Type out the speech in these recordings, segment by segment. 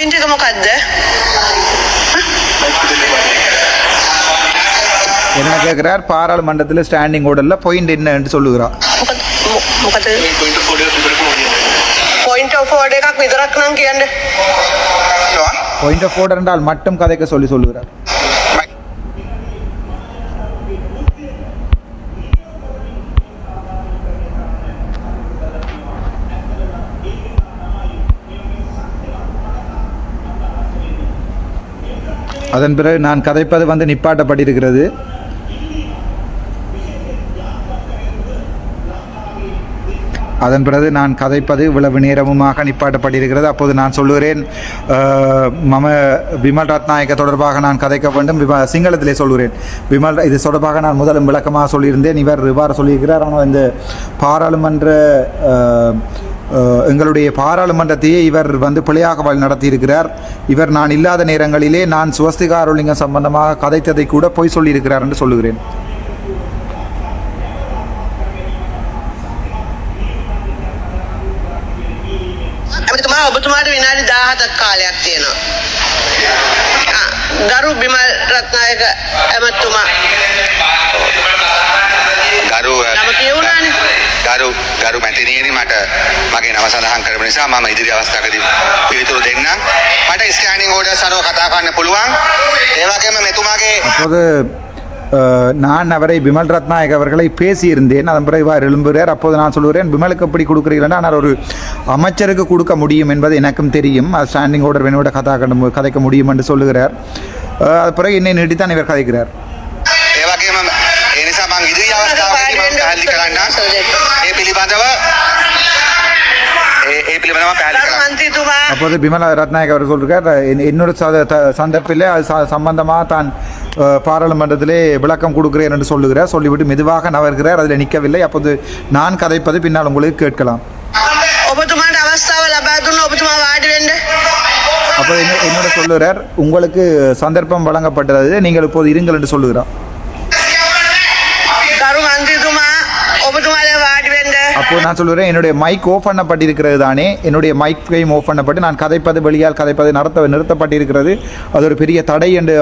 செஞ்சது முக்காது என்ன கேட்கிறார் பாராளுமன்றத்தில் ஸ்டாண்டிங் ஓடல்ல பாயிண்ட் என்ன என்று சொல்லுகிறார். Point of order point of order என்றால் மட்டும் கதைக்கு சொல்லி சொல்லுகிறார். அதன் பிறகு நான் கதைப்பது வந்து நிப்பாட்டப்பட்டிருக்கிறது. அதன் பிறகு நான் கதைப்பது இவ்வளவு நேரமுமாக நிப்பாட்டப்பட்டிருக்கிறது. அப்போது நான் சொல்லுகிறேன் மம விமல் ரத்நாயக்க தொடர்பாக நான் கதைக்க வேண்டும். விமா சிங்களத்திலே சொல்கிறேன் விமல் இது தொடர்பாக நான் முதலும் விளக்கமாக சொல்லியிருந்தேன். இவர் இவ்வாறு சொல்லியிருக்கிறார். ஆனால் இந்த பாராளுமன்ற எங்களுடைய பாராளுமன்றத்தையே இவர் வந்து பிழையாக வழி நடத்தியிருக்கிறார் இவர் நான் இல்லாத நேரங்களிலே நான் சுவஸ்திகாருலிங்கம் சம்பந்தமாக கதைத்ததை கூட பொய் சொல்லியிருக்கிறார் என்று சொல்லுகிறேன் ඇමතිතුමා ඔබතුමාට විනාඩි 17ක් කාලයක් තියෙනවා. ආ, ගරු බිමල් රත්නායක ඇමතුමා ගරු නම කියවුණානේ. ගරු ගරු මැතිනියනි මට මගේ නම සඳහන් කරපු නිසා මම ඉදිරි අවස්ථාවකදී පිළිතුරු දෙන්නම්. මට ස්කෑනින් ඕඩර් සරව කතා කරන්න පුළුවන්. ඒ වගේම මෙතුමාගේ அப்போது அஹ், நான் அவரை விமல் ரத்நாயக் அவர்களை பேசியிருந்தேன் அதன் பிறகு இவ்வாறு எழும்புகிறார் அப்போது நான் சொல்கிறேன் விமலுக்கு எப்படி கொடுக்குறீர்கள் ஆனால் ஒரு அமைச்சருக்கு கொடுக்க முடியும் என்பது எனக்கும் தெரியும் அது ஸ்டாண்டிங் ஆர்டர் வேணோட கதா கண்டு- கதைக்க முடியும் என்று சொல்லுகிறார் அஹ், அது பிறகு என்னை நீட்டித்தான் இவர் கதைக்கிறார் માંડનાર એ પેલી બાંધવ அப்போது பிமலா ரத்நாயக் அவர் சொல்லிருக்கார் என்னோட சந்தர்ப்பில் அது சம்பந்தமாக தான் பாராளுமன்றத்திலே விளக்கம் கொடுக்கிறேன் என்று சொல்லுகிறார் சொல்லிவிட்டு மெதுவாக நகர்கிறார். அதில் நிற்கவில்லை. அப்போது நான் கதைப்பது பின்னால் உங்களுக்கு கேட்கலாம். அப்போ என்னோட சொல்லுகிறார் உங்களுக்கு சந்தர்ப்பம் வழங்கப்பட்டது. நீங்கள் இப்போது இருங்கள் என்று சொல்லுகிறார். அப்போது நான் சொல்கிறேன் என்னுடைய மைக் ஓஃப் பண்ணப்பட்டிருக்கிறது தானே? என்னுடைய மைக் ஃப்ரேம் ஓஃப் பண்ணப்பட்டு நான் கதைப்பது வெளியால் கதைப்பது நடத்த நிறுத்தப்பட்டிருக்கிறது. அது ஒரு பெரிய தடை என்று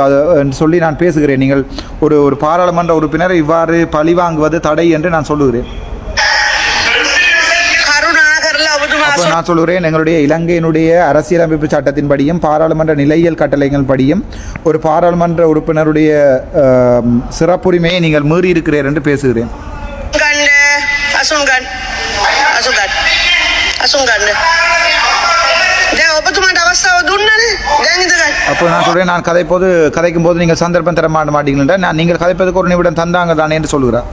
சொல்லி நான் பேசுகிறேன். நீங்கள் ஒரு ஒரு பாராளுமன்ற உறுப்பினர் இவ்வாறு பழி வாங்குவது தடை என்று நான் சொல்லுகிறேன். அப்போ நான் சொல்கிறேன் எங்களுடைய இலங்கையினுடைய அரசியலமைப்பு சட்டத்தின்படியும் பாராளுமன்ற நிலையியல் கட்டளைகள் படியும் ஒரு பாராளுமன்ற உறுப்பினருடைய சிறப்புரிமையை நீங்கள் மீறி இருக்கிறீர் என்று பேசுகிறேன். আসুন গান আসুন அப்போ நான் சொல்றேன் நான் கதைப்போது கதைக்கும் போது நீங்கள் சந்தர்ப்பம் தர மாட்ட மாட்டீங்களா நான் நீங்கள் கதைப்பதுக்கு ஒரு நிமிடம் தந்தாங்க தானே என்று சொல்கிறார்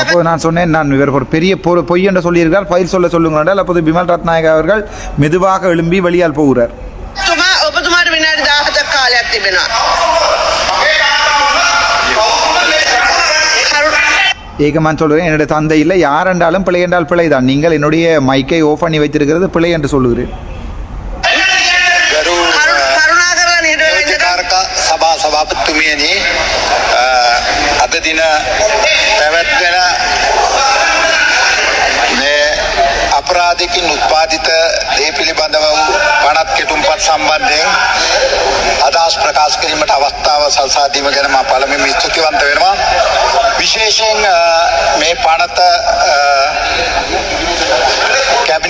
அப்போ நான் சொன்னேன் நான் இவர் ஒரு பெரிய பொ பொய் என்று சொல்லியிருக்கார் பயிர் சொல்ல சொல்லுங்கள் அப்போது பிமல் ரத்நாயக் அவர்கள் மெதுவாக எழும்பி வெளியால் போகிறார் තුමා ඔබතුමාට විනාඩි 17ක් කාලයක් තිබෙනවා. කරු ஏகமான் சொல்கிறேன் என்னுடைய தந்தை இல்லை யார் என்றாலும் பிழை என்றால் பிழை தான் நீங்கள் என்னுடைய மைக்கை ஓஃப் பண்ணி வைத்திருக்கிறது பிழை என்று சொல்லுகிறேன் ගරු කරු කරුණා කරලා නේද වෙන්න ගන්න. යෝජකාරක සභා සභාපතිතුමියනි අ, අද දින පැවැත්වෙන අපරාධකින් උත්පාදිත දේ පිළිබඳව වූ පනත් කෙටුම්පත් සම්බන්ධයෙන් අදහස් ප්‍රකාශ කිරීමට අවස්ථාව සල්සා දීම ගැන මා පළමුවෙන් ස්තුතිවන්ත වෙනවා. විශේෂයෙන් අ, මේ පනත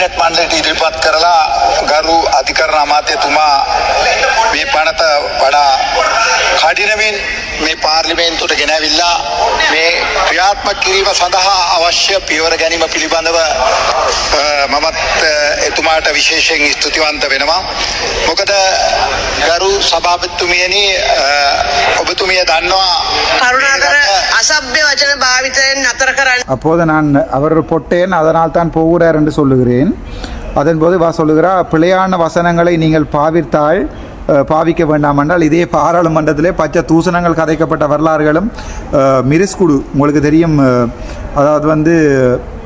අ, කැබිනට් මණ්ඩලයට ඉදිරිපත් කරලා ගරු අධිකරණ අමාත්‍යතුමා මේ පනත වඩා කඩිනමින් මේ පාර්ලිමේන්තුවට ගෙනැවිල්ලා මේ ක්‍රියාත්මක කිරීම සඳහා අවශ්‍ය පියවර ගැනීම පිළිබඳව අ, මමත් අ, එතුමාට විශේෂයෙන් ස්තුතිවන්ත වෙනවා. මොකද ගරු සභාපතිතුමියනි අ, ඔබතුමිය දන්නවා කරුණා කර මේ රට අසභ්‍ය වචන භාවිතයෙන් නතර කරන්න. அப்போது நான் அவர் பொட்டேன் அதனால் தான் போகிறார் என்று சொல்லுகிறேன் அதன்போது வா சொல்லுகிறார் பிழையான வசனங்களை நீங்கள் பாவித்தால் அஹ், பாவிக்க வேண்டாம் என்றால் இதே பாராளுமன்றத்திலே பச்சை தூசணங்கள் கதைக்கப்பட்ட வரலாறுகளும் அஹ், மிரிஸ்குடு உங்களுக்கு தெரியும் அதாவது வந்து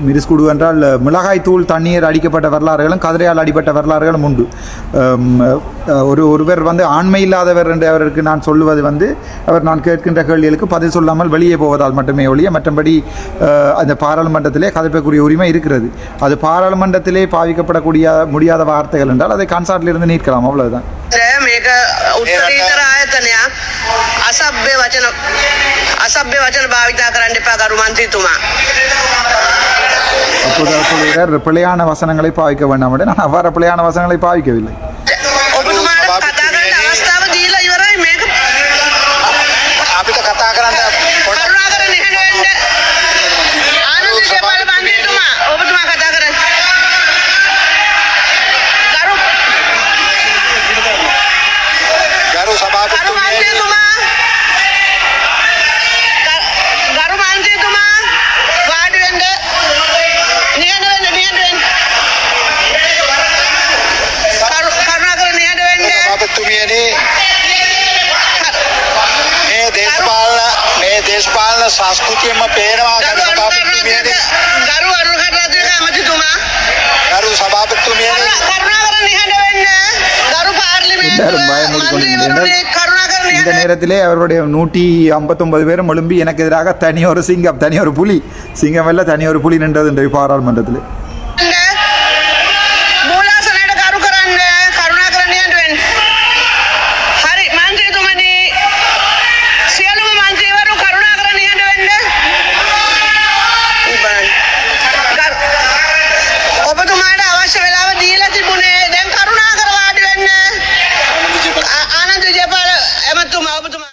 மிரிஸ்குடு என்றால் மிளகாய் தூள் தண்ணீர் அடிக்கப்பட்ட வரலாறுகளும் கதிரையால் அடிப்பட்ட வரலாறுகளும் உண்டு. ஒரு ஒருவர் வந்து ஆண்மை இல்லாதவர் என்று அவருக்கு நான் சொல்லுவது வந்து அவர் நான் கேட்கின்ற கேள்விகளுக்கு பதில் சொல்லாமல் வெளியே போவதால் மட்டுமே ஒழிய மற்றபடி அந்த பாராளுமன்றத்திலே கதைப்பக்கூடிய உரிமை இருக்கிறது. அது பாராளுமன்றத்திலே பாவிக்கப்படக்கூடிய முடியாத வார்த்தைகள் என்றால் அதை கான்சார்ட்டிலிருந்து நீக்கலாம் அவ்வளவுதான். මේක උත්තරීතර ආයතනයක් අසභ්‍ය වචන අසභ්‍ය වචන භාවිතා කරන්න එපා ගරු මන්ත්‍රීතුමා. அப்போது அவர் சொல்கிறார் பிழையான வசனங்களை பாவிக்க வேண்டாம் என்று நான் அவ்வாறு பிழையான வசனங்களை பாவிக்கவில்லை ඔබතුමාට කතා කරන්න අවස්ථාව දීලා ඉවරයි මේක අපිට කතා කරන්න සභාපතිතුමියනි මේ දේශපාලන මේ දේශපාලන සංස්කෘතියම පේනවා ගරු ගරු සභාපතිතුමියනි ගරු අරුණකරත්න ඇමතිතුමා ගරු සභාපතිතුමියනි කරුණාකර නිහඬ වෙන්න. ගරු පාර්ලිමේන්තුව எல்லாரும் பயமுறுத்தி கொண்டிருந்தனர். මන්ත්‍රීවරුනි කරුණාකර இந்த නිහඬ நேரத்திலே அவருடைய நூற்றி ஐம்பத்தொன்பது பேரும் எழும்பி எனக்கு எதிராக தனி ஒரு சிங்கம் தனி ஒரு புலி சிங்கம் அல்ல தனி ஒரு புலி நின்றது இன்றைய பாராளுமன்றத்தில்